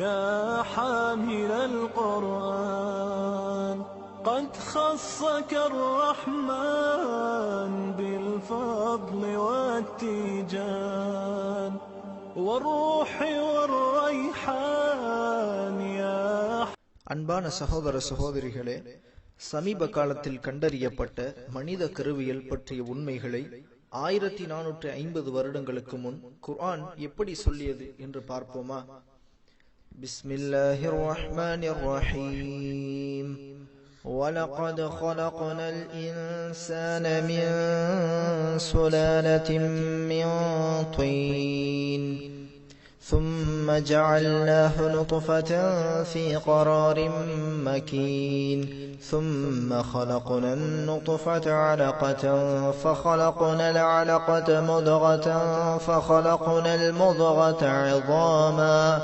يا حامل القرآن قد خصك الرحمن بالفضل والتيجان والروح والريحان يا அன்பான சகோதர சகோதரிகளே சமீப காலத்தில் கண்டறியப்பட்ட மனித கருவியல் பற்றிய உண்மைகளை ஆயிரத்தி நானூற்றி ஐம்பது வருடங்களுக்கு முன் குர்ஆன் எப்படி சொல்லியது என்று பார்ப்போமா بسم الله الرحمن الرحيم. ولقد خلقنا الإنسان من سلالة من طين ثم جعلناه نطفة في قرار مكين ثم خلقنا النطفة علقة فخلقنا العلقة مضغة فخلقنا المضغة عظاما.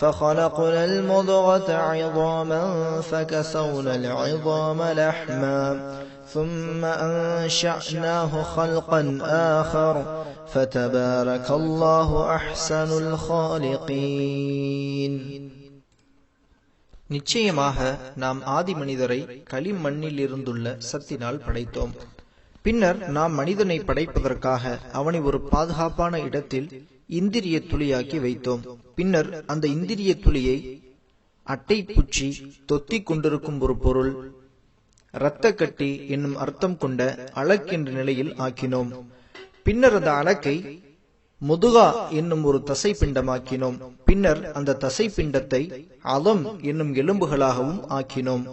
فخلقنا المضغة عظاما فكسونا العظام لحما ثم أنشأناه خلقا آخر فتبارك الله أحسن الخالقين நிச்சயமாக நாம் ஆதி மனிதரை களிமண்ணில் இருந்துள்ள சத்தினால் படைத்தோம் பின்னர் நாம் மனிதனை படைப்பதற்காக அவனை ஒரு பாதுகாப்பான இடத்தில் இந்திரிய துளியாக்கி வைத்தோம். பின்னர் அந்த இந்திரிய துளியை அட்டை பூச்சி தொத்திக் கொண்டிருக்கும் ஒரு பொருள் இரத்த கட்டி என்னும் அர்த்தம் கொண்ட அலக் என்ற நிலையில் ஆக்கினோம். பின்னர் அந்த அலக்கை முதுகா என்னும் ஒரு தசை பிண்டமாக்கினோம் பின்னர் அந்த தசை பிண்டத்தை அதம் என்னும் எலும்புகளாகவும் ஆக்கினோம்.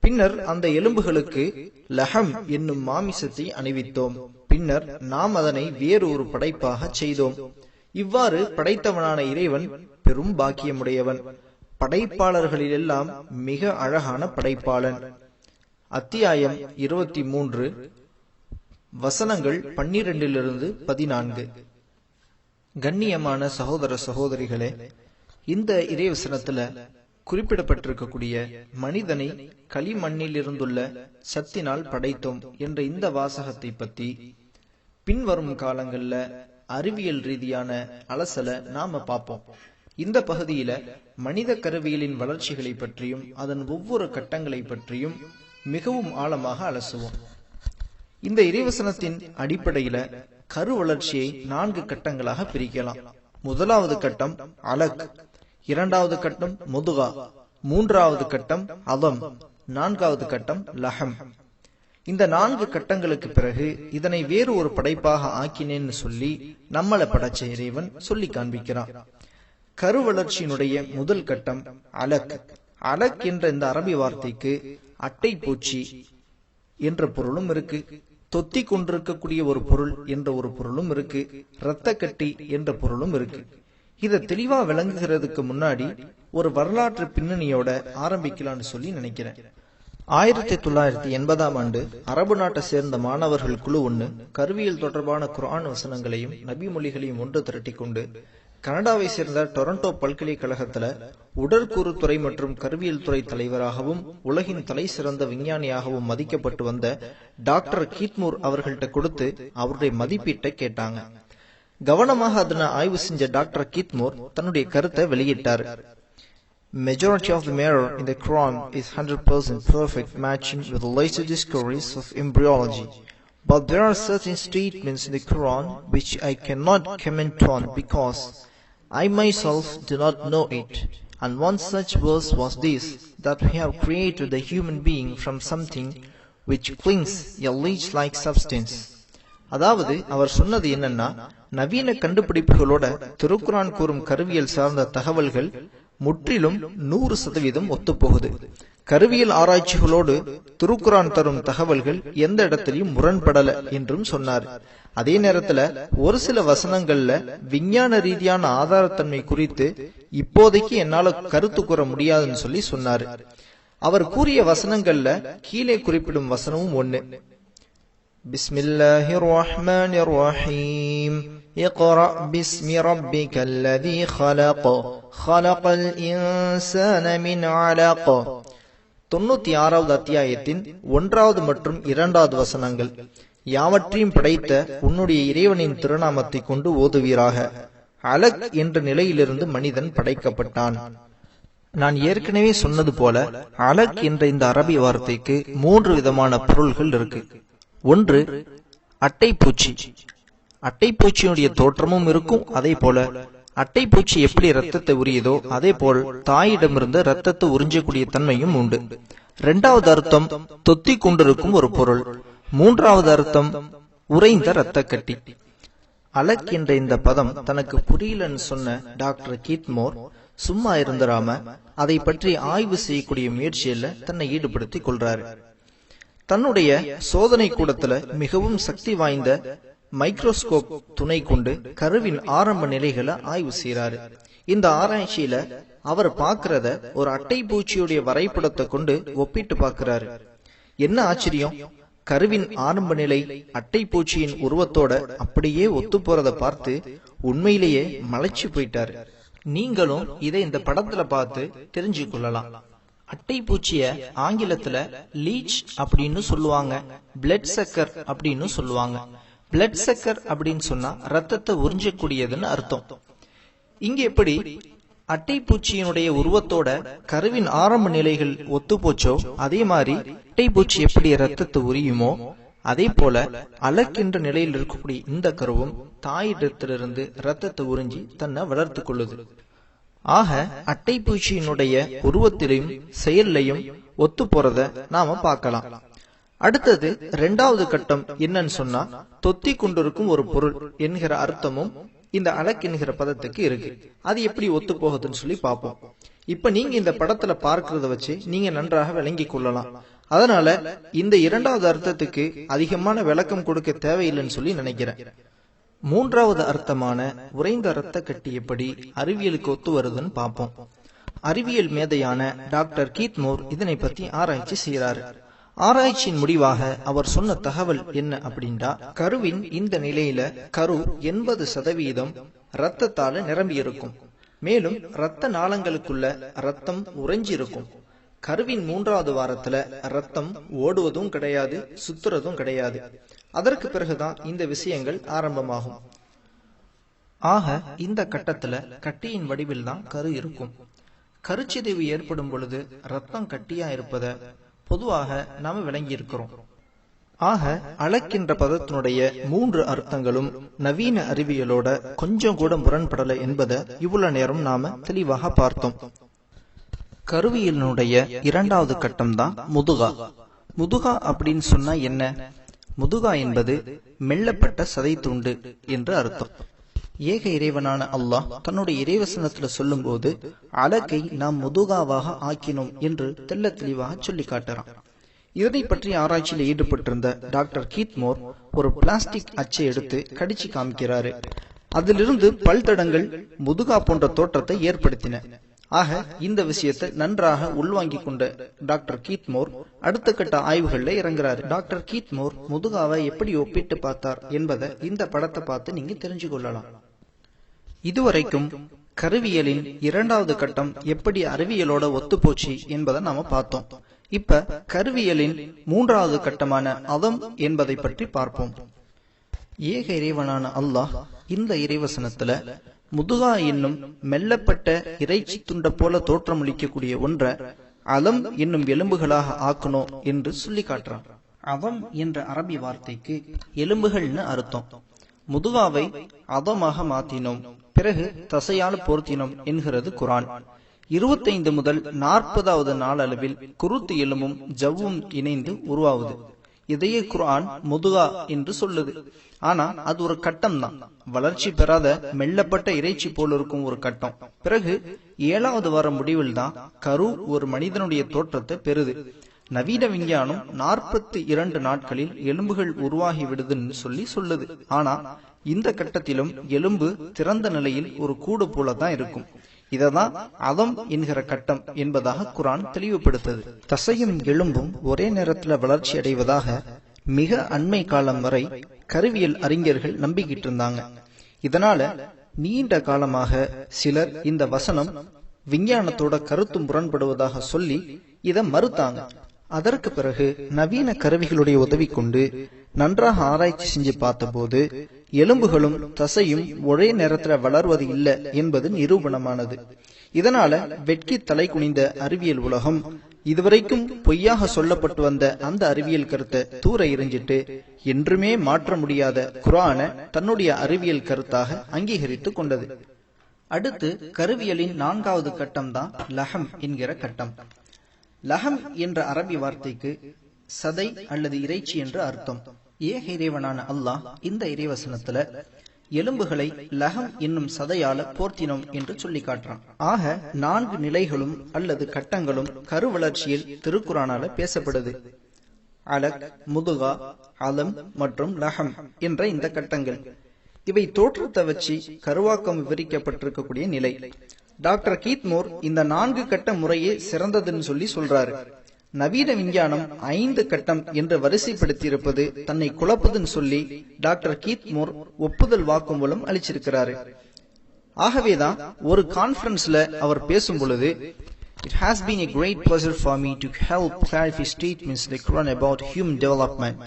பின்னர் அந்த எலும்புகளுக்கு லஹம் என்னும் மாமிசத்தை அணிவித்தோம். பின்னர் நாம் அதனை வேறு ஒரு படைப்பாக செய்தோம். இவ்வாறு படைத்தவனான இறைவன் பெரும் பாக்கியமுடையவன். படைப்பாளர்களிலெல்லாம் மிக அழகான படைப்பாளன். அத்தியாயம் இருபத்தி மூன்று வசனங்கள் பன்னிரண்டிலிருந்து பதினான்கு. கண்ணியமான சகோதர சகோதரிகளே இந்த இறைவசனத்துல குறிப்பிடப்பட்டிருக்கக்கூடிய மனிதனை களிமண்ணிலிருந்துள்ள சத்தினால் படைத்தோம் என்ற இந்த வாசகத்தை பத்தி பின்வரும் காலங்கள்ல அறிவியல் ரீதியான அலசல நாம பார்ப்போம். இந்த பகுதியில மனித கருவியலின் வளர்ச்சிகளை பற்றியும் அதன் ஒவ்வொரு கட்டங்களை பற்றியும் மிகவும் ஆழமாக அலசுவோம். இந்த இறைவசனத்தின் அடிப்படையில கரு வளர்ச்சியை நான்கு கட்டங்களாக பிரிக்கலாம். முதலாவது கட்டம் அலக் இரண்டாவது கட்டம் முதுகா மூன்றாவது கட்டம் அதம் நான்காவது கட்டம் லஹம். இந்த நான்கு கட்டங்களுக்கு பிறகு இதனை வேறு ஒரு படைப்பாக ஆக்கினேன்னு சொல்லி நம்மளை படைச்ச இறைவன் சொல்லி காண்பிக்கிறான். கரு வளர்ச்சியினுடைய முதல் கட்டம் அலக். அலக் என்ற இந்த அரபி வார்த்தைக்கு அட்டை பூச்சி என்ற பொருளும் இருக்கு. தொத்தி கொண்டிருக்கக்கூடிய ஒரு பொருள் என்ற ஒரு பொருளும் இருக்கு. இரத்த கட்டி என்ற பொருளும் இருக்கு. இதை தெளிவா விளங்குகிறதுக்கு முன்னாடி ஒரு வரலாற்று பின்னணியோட ஆரம்பிக்கலாம்னு சொல்லி நினைக்கிறேன். ஆயிரத்தி தொள்ளாயிரத்தி எண்பதாம் ஆண்டு அரபு நாட்டை சேர்ந்த மாணவர்கள் குழு ஒன்று கருவியல் தொடர்பான குரான் வசனங்களையும் நபி மொழிகளையும் ஒன்று திரட்டி கொண்டு கனடாவை சேர்ந்த டொரண்டோ பல்கலைக்கழகத்தில் உடற்கூறுத்துறை மற்றும் கருவியல் துறை தலைவராகவும் உலகின் தலை சிறந்த விஞ்ஞானியாகவும் மதிக்கப்பட்டு வந்த டாக்டர் கீத்மூர் அவர்கள்ட்ட கொடுத்து அவருடைய மதிப்பீட்டை கேட்டாங்க. கவனமாக அதனை ஆய்வு செஞ்ச டாக்டர் கீத்மோர் தன்னுடைய கருத்தை வெளியிட்டார். Majority of the matter in the Quran is 100% perfect matching with the latest discoveries of embryology. But there are certain statements in the Quran which I cannot comment on because I myself do not know it. And one such verse was this, that we have created the human being from something which clings a leech-like substance. அதாவது அவர் சொன்னது என்னன்னா நவீன கண்டுபிடிப்புகளோட திருக்குரான் கூறும் கருவியல் சார்ந்த தகவல்கள் முற்றிலும் நூறு சதவீதம் ஒத்துப்போகுது. கருவியல் ஆராய்ச்சிகளோடு துருக்குரான் தரும் தகவல்கள் எந்த இடத்திலையும் முரண்படல என்றும் சொன்னார். அதே நேரத்துல ஒரு சில வசனங்கள்ல விஞ்ஞான ரீதியான ஆதாரத்தன்மை குறித்து இப்போதைக்கு என்னால கருத்து கூற முடியாதுன்னு சொல்லி சொன்னார். அவர் கூறிய வசனங்கள்ல கீழே குறிப்பிடும் வசனமும் ஒண்ணு. பிஸ்மில்லாஹிர் ரஹ்மானிர் ரஹீம் اقرأ باسم ربك الذي خلق خلق الإنسان من علق தொண்ணூத்தி ஆறாவது அத்தியாயத்தின் ஒன்றாவது மற்றும் இரண்டாவது வசனங்கள் யாவற்றையும் படைத்த உன்னுடைய இறைவனின் திருநாமத்தை கொண்டு ஓதுவீராக அலக் என்ற நிலையிலிருந்து மனிதன் படைக்கப்பட்டான் நான் ஏற்கனவே சொன்னது போல அலக் என்ற இந்த அரபி வார்த்தைக்கு மூன்று விதமான பொருள்கள் இருக்கு ஒன்று அட்டைப்பூச்சி அட்டைப்பூச்சியுடைய தோற்றமும் இருக்கும். அதே போல அட்டைப்பூச்சி எப்படி ரத்தத்தை உரியதோ அதே போல் தாயிடமிருந்து ரத்தத்தை உறிஞ்சக்கூடிய தன்மையும் உண்டு. இரண்டாவது அர்த்தம் தொத்தி கொண்டிருக்கும் ஒரு பொருள். மூன்றாவது அர்த்தம் உறைந்த இரத்த கட்டி அலக் என்ற இந்த பதம் தனக்கு புரியலன்னு சொன்ன டாக்டர் கீத்மோர் சும்மா இருந்துராம அதை பற்றி ஆய்வு செய்யக்கூடிய முயற்சியில தன்னை ஈடுபடுத்திக் கொள்றாரு. தன்னுடைய சோதனை கூடத்துல மிகவும் சக்தி வாய்ந்த மைக்ரோஸ்கோப் துணை கொண்டு கருவின் ஆரம்ப நிலைகளை ஆய்வு செய்யறாரு இந்த ஆராய்ச்சியில அவர் பாக்குறத ஒரு அட்டை பூச்சியுடைய வரைபடத்தை கொண்டு ஒப்பிட்டு பாக்குறாரு என்ன ஆச்சரியம்? கருவின் ஆரம்ப நிலை அட்டை பூச்சியின் உருவத்தோட அப்படியே ஒத்து போறத பார்த்து உண்மையிலேயே மலைச்சு போயிட்டாரு. நீங்களும் இதை இந்த படத்துல பார்த்து தெரிஞ்சு கொள்ளலாம். அட்டை பூச்சிய ஆங்கிலத்துல லீச் அப்படின்னு சொல்லுவாங்க பிளட் சக்கர் அப்படின்னு சொல்லுவாங்க. பிளட் சக்கர் அப்படின்னு சொன்னா ரத்தத்தை உறிஞ்சக்கூடியதுன்னு அர்த்தம். இங்க எப்படி அட்டை பூச்சியினுடைய உருவத்தோட கருவின் ஆரம்ப நிலைகள் ஒத்து போச்சோ அதே மாதிரி அட்டை பூச்சி எப்படி ரத்தத்தை உரியுமோ அதே போல அலக்கின்ற நிலையில் இருக்கக்கூடிய இந்த கருவும் தாயிடத்திலிருந்து ரத்தத்தை உறிஞ்சி தன்னை வளர்த்து கொள்ளுது. ஆக அட்டை பூச்சியினுடைய உருவத்திலையும் செயல்லையும் ஒத்து போறத நாம பார்க்கலாம். அடுத்தது இரண்டாவது கட்டம் என்னன்னு சொன்னா தொத்தி கொண்டிருக்கும் ஒரு பொருள் என்கிற அர்த்தமும் இந்த அலக் என்கிற பதத்துக்கு இருக்கு. அது எப்படி ஒத்து போகுதுன்னு சொல்லி பார்ப்போம். இப்ப நீங்க இந்த படத்துல பார்க்கறத வச்சு நீங்க நன்றாக விளங்கி கொள்ளலாம். அதனால இந்த இரண்டாவது அர்த்தத்துக்கு அதிகமான விளக்கம் கொடுக்க தேவையில்லைன்னு சொல்லி நினைக்கிறேன். மூன்றாவது அர்த்தமான உறைந்த இரத்த கட்டி எப்படி அறிவியலுக்கு ஒத்து வருதுன்னு பார்ப்போம். அறிவியல் மேதையான டாக்டர் கீத்மோர் இதனை பத்தி ஆராய்ச்சி செய்யறாரு ஆராய்ச்சியின் முடிவாக அவர் சொன்ன தகவல் என்ன அப்படின்னா கருவின் இந்த நிலையில கரு எண்பது சதவீதம் ரத்தத்தால நிரம்பி இருக்கும் மேலும் இரத்த நாளங்களுக்குள்ள ரத்தம் உறைஞ்சிருக்கும். கருவின் மூன்றாவது வாரத்துல ரத்தம் ஓடுவதும் கிடையாது சுத்துறதும் கிடையாது. அதற்கு பிறகுதான் இந்த விஷயங்கள் ஆரம்பமாகும். ஆக இந்த கட்டத்துல கட்டியின் வடிவில் தான் கரு இருக்கும். கருச்சிதைவு ஏற்படும் பொழுது ரத்தம் கட்டியா இருப்பதை பொதுவாக நாம் விளங்கி இருக்கிறோம் ஆக அழக்கின்ற பதத்தினுடைய மூன்று அர்த்தங்களும் நவீன அறிவியலோட கொஞ்சம் கூட முரண்படலை என்பதை இவ்வளவு நேரம் நாம தெளிவாக பார்த்தோம். கருவியலினுடைய இரண்டாவது கட்டம்தான் முதுகா. முதுகா அப்படின்னு சொன்னா என்ன? முதுகா என்பது மெல்லப்பட்ட சதை துண்டு என்று அர்த்தம். ஏக இறைவனான அல்லாஹ் தன்னுடைய இறைவசனத்துல சொல்லும் போது அழகை நாம் முதுகாவாக ஆக்கினோம் என்று தெல்ல தெளிவாக சொல்லி காட்டுறான். இதனை பற்றி ஆராய்ச்சியில் ஈடுபட்டிருந்த டாக்டர் கீத்மோர் ஒரு பிளாஸ்டிக் அச்சை எடுத்து கடிச்சு காமிக்கிறாரு. அதிலிருந்து பல்தடங்கள் முதுகா போன்ற தோற்றத்தை ஏற்படுத்தின. ஆக இந்த விஷயத்தை நன்றாக உள்வாங்கிக் கொண்ட டாக்டர் கீத்மோர் அடுத்த கட்ட ஆய்வுகள்ல இறங்குறாரு. டாக்டர் கீத்மோர் முதுகாவை எப்படி ஒப்பிட்டு பார்த்தார் என்பதை இந்த படத்தை பார்த்து நீங்க தெரிஞ்சு கொள்ளலாம். இதுவரைக்கும் கருவியலின் இரண்டாவது கட்டம் எப்படி அறிவியலோட ஒத்துப்போச்சு என்பதை நாம பார்த்தோம். இப்ப கருவியலின் மூன்றாவது கட்டமான அதம் என்பதை பற்றி பார்ப்போம். ஏக இறைவனான அல்லாஹ் இந்த இறைவசனத்துல முதுகா என்னும் மெல்லப்பட்ட இறைச்சி துண்ட போல தோற்றமளிக்கக்கூடிய ஒன்றை அலம் என்னும் எலும்புகளாக ஆக்கணும் என்று சொல்லி காட்டுறான். அவம் என்ற அரபி வார்த்தைக்கு எலும்புகள்னு அர்த்தம். முதுகாவை அதமாக மாத்தினோம். பிறகு தசையால் போர்த்தினோம் என்கிறது குரான். இருபத்தைந்து முதல் நாற்பதாவது நாள் அளவில் குருத்து எலும்பும் ஜவ்வும் இணைந்து உருவாவது. இதையே குரான் முதுகா என்று சொல்லுது. ஆனா அது ஒரு கட்டம் தான் வளர்ச்சி பெறாத மெல்லப்பட்ட இறைச்சி போல் இருக்கும் ஒரு கட்டம். பிறகு ஏழாவது வார முடிவில் தான் கரு ஒரு மனிதனுடைய தோற்றத்தை பெறுது. நவீன விஞ்ஞானம் நாற்பத்தி இரண்டு நாட்களில் எலும்புகள் உருவாகி விடுதுன்னு சொல்லி சொல்லுது. ஆனா இந்த கட்டத்திலும் எலும்பு திறந்த நிலையில் ஒரு கூடு போல தான் இருக்கும். இததான் அதம் என்கிற கட்டம் என்பதாக குரான் தெளிவுபடுத்தது. தசையும் எலும்பும் ஒரே நேரத்தில் வளர்ச்சி அடைவதாக மிக அண்மை காலம் வரை கருவியல் அறிஞர்கள் நம்பிக்கிட்டு இருந்தாங்க இதனால நீண்ட காலமாக சிலர் இந்த வசனம் விஞ்ஞானத்தோட கருத்து முரண்படுவதாக சொல்லி இதை மறுத்தாங்க. அதற்கு பிறகு நவீன கருவிகளுடைய உதவி கொண்டு நன்றாக ஆராய்ச்சி செஞ்சு பார்த்தபோது எலும்புகளும் தசையும் ஒரே நேரத்துல வளர்வது இல்லை என்பது நிரூபணமானது. இதனால வெட்கி தலை குனிந்த அறிவியல் உலகம் இதுவரைக்கும் பொய்யாக சொல்லப்பட்டு வந்த அந்த அறிவியல் கருத்தை தூர எறிஞ்சிட்டு என்றுமே மாற்ற முடியாத குரான தன்னுடைய அறிவியல் கருத்தாக அங்கீகரித்துக் கொண்டது. அடுத்து கருவியலின் நான்காவது கட்டம் தான் லஹம் என்கிற கட்டம். லஹம் என்ற அரபி வார்த்தைக்கு சதை அல்லது இறைச்சி என்று அர்த்தம். ஏக இறைவனான அல்லாஹ் இந்த இறைவசனத்துல எலும்புகளை லகம் என்னும் சதையால போர்த்தினோம் என்று சொல்லி காட்டுறான். ஆக நான்கு நிலைகளும் அல்லது கட்டங்களும் கருவளர்ச்சியில் திருக்குறானால பேசப்படுது. அலக் முதுகா அலம் மற்றும் லஹம் என்ற இந்த கட்டங்கள். இவை தோற்றத்தை வச்சு கருவாக்கம் விவரிக்கப்பட்டிருக்கக்கூடிய நிலை. டாக்டர் கீத்மோர் இந்த நான்கு கட்ட முறையே சிறந்ததுன்னு சொல்லி சொல்றாரு நவீன விஞ்ஞானம் ஐந்து கட்டம் என்று வரிசைப்படுத்தியிருப்பது தன்னை குழப்பதுன்னு சொல்லி டாக்டர் கீத்மோர் ஒப்புதல் வாக்குமூலம் அளிச்சிருக்கிறாரு ஆகவேதான் ஒரு கான்பரன்ஸ்ல அவர் பேசும் பொழுது It has been a great pleasure for me to help clarify statements in the Quran about human development.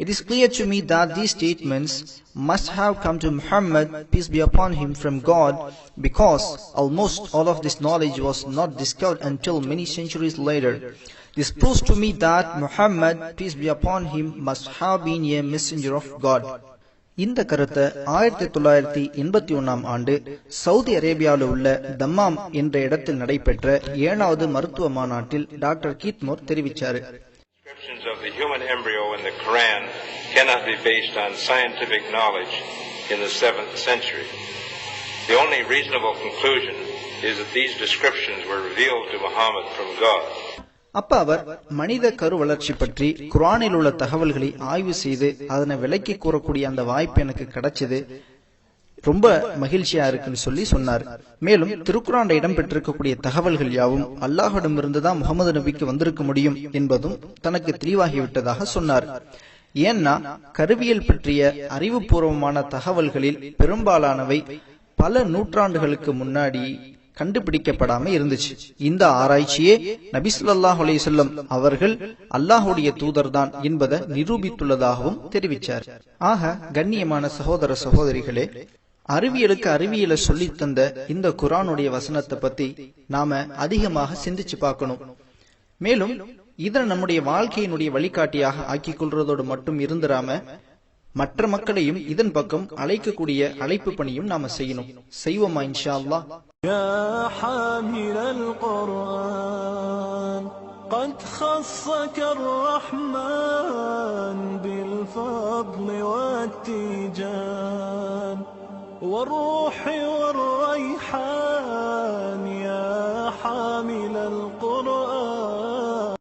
It is clear to me that these statements must have come to Muhammad, peace be upon him, from God, because almost all of this knowledge was not discovered until many centuries later. This proves to me that Muhammad, peace be upon him, must have been a messenger of God. இந்த கருத்தை ஆயிரத்தி தொள்ளாயிரத்தி எண்பத்தி ஒன்னாம் ஆண்டு Saudi அரேபியாவில் உள்ள Dammam என்ற இடத்தில் நடைபெற்ற ஏழாவது மருத்துவ மாநாட்டில் டாக்டர் கீத்மோர் தெரிவித்தார் Descriptions of the human embryo in the Quran cannot be based on scientific knowledge in the 7th century. The only reasonable conclusion is that these descriptions were revealed to Muhammad from God. அப்ப அவர் மனித கரு வளர்ச்சி பற்றி குரானில் உள்ள தகவல்களை ஆய்வு செய்து அதனை விலக்கி கூறக்கூடிய அந்த வாய்ப்பு எனக்கு கிடைச்சது ரொம்ப மகிழ்ச்சியா இருக்குன்னு சொல்லி சொன்னார். மேலும் திருக்குறாண்ட இடம்பெற்றிருக்கக்கூடிய தகவல்கள் யாவும் அல்லாஹிடமிருந்து தான் முகமது நபிக்கு வந்திருக்க முடியும் என்பதும் தனக்கு தெளிவாகிவிட்டதாக சொன்னார். ஏன்னா கருவியல் பற்றிய அறிவுபூர்வமான தகவல்களில் பெரும்பாலானவை பல நூற்றாண்டுகளுக்கு முன்னாடி கண்டுபிடிக்கப்படாம இருந்துச்சு. இந்த ஆராய்ச்சியே நபிசுல்லாஹ் அலையம் அவர்கள் அல்லாஹுடைய தூதர் தான் என்பதை நிரூபித்துள்ளதாகவும் தெரிவித்தார் ஆக கண்ணியமான சகோதர சகோதரிகளே அறிவியலுக்கு அறிவியலை சொல்லி தந்த இந்த குரானுடைய வசனத்தை பத்தி நாம அதிகமாக சிந்திச்சு பார்க்கணும் மேலும் இதனை நம்முடைய வாழ்க்கையினுடைய வழிகாட்டியாக ஆக்கிக் கொள்றதோடு மட்டும் இருந்துராம மற்ற மக்களையும் இதன் பக்கம் அழைக்கக்கூடிய அழைப்பு பணியும் நாம செய்யணும் செய்வோமா இன்ஷா அல்லாஹ் يا حامل القرآن قد خصك الرحمن بالفضل والتيجان والروح والريحان يا حامل القرآن